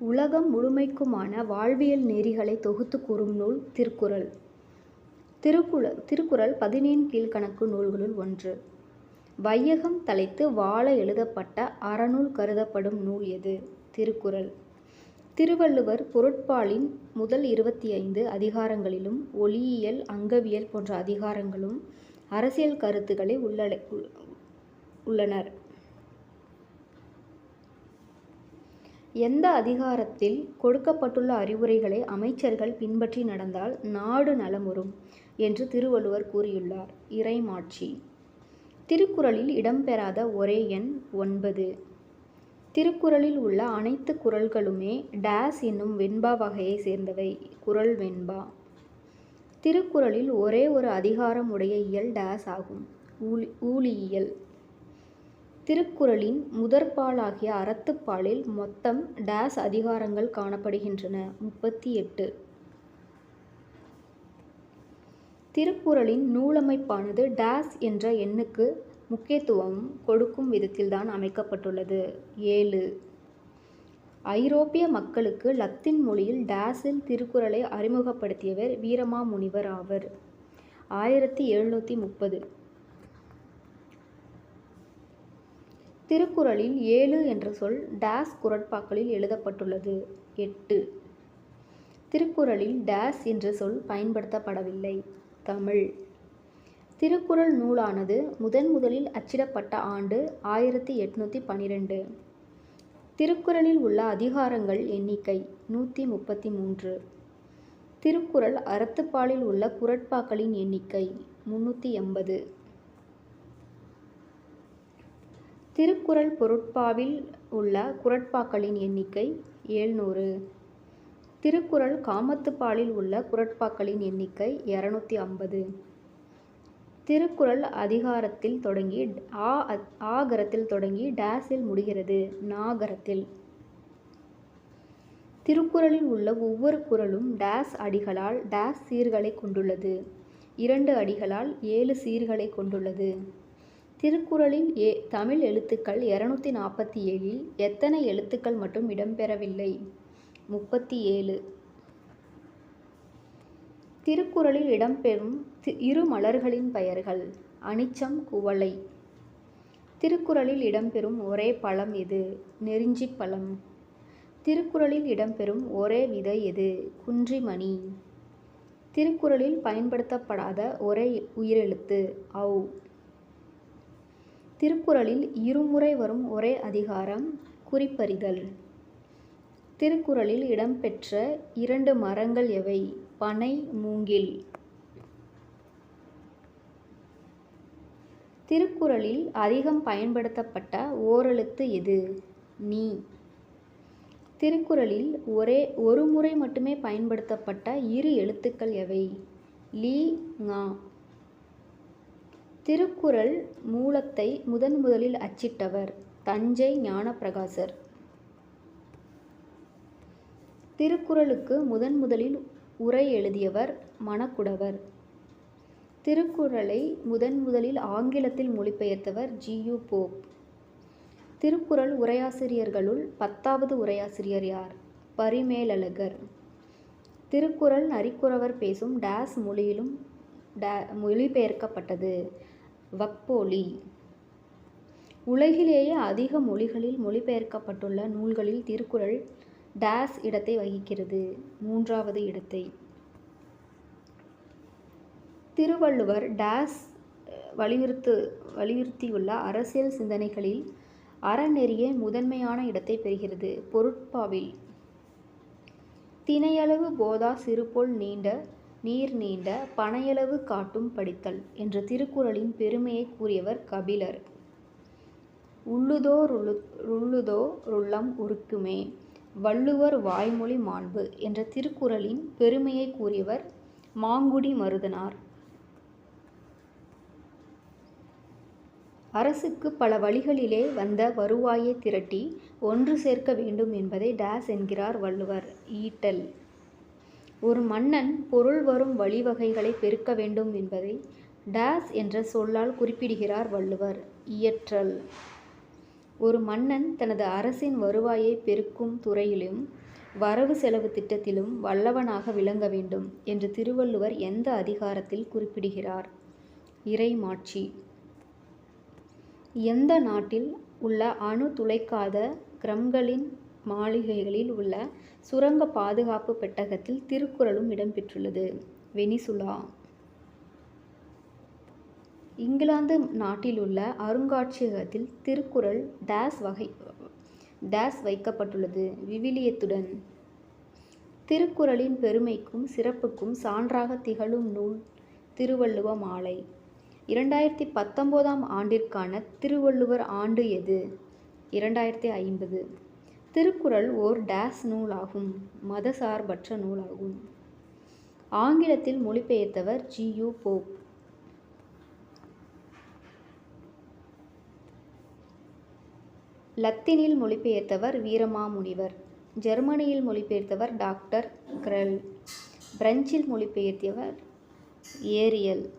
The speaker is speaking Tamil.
உலகம் முழுமைக்குமான வாழ்வியல் நெறிகளை தொகுத்து கூறும் நூல் திருக்குறள். திருக்குற திருக்குறள் பதினேன் கீழ்கணக்கு நூல்களுள் ஒன்று. வையகம் தலைத்து வாழ எழுதப்பட்ட அறநூல் கருதப்படும் நூல் எது? திருக்குறள். திருவள்ளுவர் பொருட்பாலின் முதல் இருபத்தி ஐந்து அதிகாரங்களிலும் ஒளியியல் அங்கவியல் போன்ற அதிகாரங்களும் அரசியல் கருத்துக்களை உள்ளடை எந்த அதிகாரத்தில் கொடுக்கப்பட்டுள்ள அறிவுரைகளை அமைச்சர்கள் பின்பற்றி நடந்தால் நாடு நலமுறும் என்று திருவள்ளுவர் கூறியுள்ளார். இறைமாட்சி. திருக்குறளில் இடம்பெறாத ஒரே எண் ஒன்பது. திருக்குறளில் உள்ள அனைத்து குறள்களுமே டேஸ் என்னும் வெண்பா வகையை சேர்ந்தவை. குறள் வெண்பா. திருக்குறளில் ஒரே ஒரு அதிகாரம் உடைய இயல் டேஸ் ஆகும். ஊழி ஊழியியல். திருக்குறளின் முதற்பாலாகிய அறத்துப்பாலில் மொத்தம் டேஸ் அதிகாரங்கள் காணப்படுகின்றன. முப்பத்தி எட்டு திருக்குறளின் நூலமைப்பானது டேஸ் என்ற எண்ணுக்கு முக்கியத்துவம் கொடுக்கும் விதத்தில்தான் அமைக்கப்பட்டுள்ளது. ஏழு. ஐரோப்பிய மக்களுக்கு லத்தீன் மொழியில் டேஸில் திருக்குறளை அறிமுகப்படுத்தியவர் வீரமாமுனிவர் ஆவர். ஆயிரத்தி எழுநூற்றி முப்பது. திருக்குறளில் ஏழு என்ற சொல் டேஸ் குரட்பாக்களில் எழுதப்பட்டுள்ளது. எட்டு. திருக்குறளில் டேஸ் என்ற சொல் பயன்படுத்தப்படவில்லை. தமிழ். திருக்குறள் நூலானது முதன் முதலில் அச்சிடப்பட்ட ஆண்டு ஆயிரத்தி எட்நூற்றி பன்னிரெண்டு திருக்குறளில் உள்ள அதிகாரங்கள் எண்ணிக்கை நூற்றி முப்பத்தி மூன்று. திருக்குறள் அறத்துப்பாலில் உள்ள குரட்பாக்களின் எண்ணிக்கை முன்னூற்றி எண்பது. திருக்குறள் பொருட்பாவில் உள்ள குரட்பாக்களின் எண்ணிக்கை ஏழ்நூறு திருக்குறள் காமத்துப்பாலில் உள்ள குரட்பாக்களின் எண்ணிக்கை இரநூத்தி ஐம்பது. திருக்குறள் அதிகாரத்தில் தொடங்கி ஆ ஆகரத்தில் தொடங்கி டேஸில் முடிகிறது நாகரத்தில். திருக்குறளில் உள்ள ஒவ்வொரு குறளும் டேஸ் அடிகளால் டேஸ் சீர்களை கொண்டுள்ளது. இரண்டு அடிகளால் ஏழு சீர்களை கொண்டுள்ளது. திருக்குறளில் ஏ தமிழ் எழுத்துக்கள் இரநூத்தி நாற்பத்தி ஏழில் எத்தனை எழுத்துக்கள் மட்டும் இடம்பெறவில்லை? முப்பத்தி ஏழு திருக்குறளில் இடம்பெறும் இரு மலர்களின் பெயர்கள் அனிச்சம் குவளை. திருக்குறளில் இடம்பெறும் ஒரே பழம் எது? நெருஞ்சி பழம். திருக்குறளில் இடம்பெறும் ஒரே விதை எது? குன்றிமணி. திருக்குறளில் பயன்படுத்தப்படாத ஒரே உயிரெழுத்து ஔ. திருக்குறளில் இருமுறை வரும் ஒரே அதிகாரம் குறிப்பறிதல். திருக்குறளில் இடம்பெற்ற இரண்டு மரங்கள் எவை? பனை மூங்கில். திருக்குறளில் அதிகம் பயன்படுத்தப்பட்ட ஓரெழுத்து எது? நீ. திருக்குறளில் ஒரே ஒரு முறை மட்டுமே பயன்படுத்தப்பட்ட இரு எழுத்துக்கள் எவை? லீ ngா திருக்குறள் மூலத்தை முதன் முதலில் அச்சிட்டவர் தஞ்சை ஞானப்பிரகாசர். திருக்குறளுக்கு முதன் முதலில் உரை எழுதியவர் மணக்குடவர். திருக்குறளை முதன் முதலில் ஆங்கிலத்தில் மொழிபெயர்த்தவர் ஜியு போப். திருக்குறள் உரையாசிரியர்களுள் பத்தாவது உரையாசிரியர் யார்? பரிமேலழகர். திருக்குறள் நரிக்குறவர் பேசும் டேஸ் மொழியிலும் டே மொழிபெயர்க்கப்பட்டது. வக்போலி உலகிலேயே அதிக மொழிகளில் மொழிபெயர்க்கப்பட்டுள்ள நூல்களில் திருக்குறள் டேஸ் இடத்தை வகிக்கிறது. மூன்றாவது இடத்தை. திருவள்ளுவர் டேஸ் வலியுறுத்து வலியுறுத்தியுள்ள அரசியல் சிந்தனைகளில் அறநெறியே முதன்மையான இடத்தை பெறுகிறது. பொருட்பாவில். தினையளவு போதா சிறுபோல் நீண்ட நீர் நீண்ட பனையளவு காட்டும் படித்தல் என்ற திருக்குறளின் பெருமையை கூறியவர் கபிலர். உள்ளுதோ ருள்ளுதோ ருள்ளம் உருக்குமே வள்ளுவர் வாய்மொழி மாண்பு என்ற திருக்குறளின் பெருமையை கூறியவர் மாங்குடி மருதனார். அரசுக்கு பல வழிகளிலே வந்த வருவாயை திரட்டி ஒன்று சேர்க்க வேண்டும் என்பதை டேஸ் என்கிறார் வள்ளுவர். ஈட்டல் ஒரு மன்னன் பொருள் வரும் வழிவகைகளை பெருக்க வேண்டும் என்பதை டேஸ் என்ற சொல்லால் குறிப்பிடுகிறார் வள்ளுவர். இயற்றல். ஒரு மன்னன் தனது அரசின் வருவாயை பெருக்கும் துறையிலும் வரவு செலவு திட்டத்திலும் வல்லவனாக விளங்க வேண்டும் என்று திருவள்ளுவர் எந்த அதிகாரத்தில் குறிப்பிடுகிறார்? இறைமாட்சி. எந்த நாட்டில் உள்ள அணு துளைக்காத கிரம்களின் மாளிகைகளில் உள்ள சுரங்க பாதுகாப்பு பெட்டகத்தில் திருக்குறளும் இடம்பெற்றுள்ளது. வெனிசுலா. இங்கிலாந்து நாட்டில் உள்ள அருங்காட்சியகத்தில் திருக்குறள் டேஸ் வகை டேஸ் வைக்கப்பட்டுள்ளது. விவிலியத்துடன். திருக்குறளின் பெருமைக்கும் சிறப்புக்கும் சான்றாக திகழும் நூல் திருவள்ளுவ மாலை. இரண்டாயிரத்தி பத்தொம்போதாம் ஆண்டிற்கான திருவள்ளுவர் ஆண்டு எது? இரண்டாயிரத்தி ஐம்பது. திருக்குறள் ஓர் டேஸ் நூலாகும் மதசார்பற்ற நூலாகும். ஆங்கிலத்தில் மொழிபெயர்த்தவர் ஜி. யு. போப். லத்தீனில் மொழிபெயர்த்தவர் வீரமாமுனிவர். ஜெர்மனியில் மொழிபெயர்த்தவர் டாக்டர் கிரெல். பிரெஞ்சில் மொழிபெயர்த்தவர் ஏரியல்.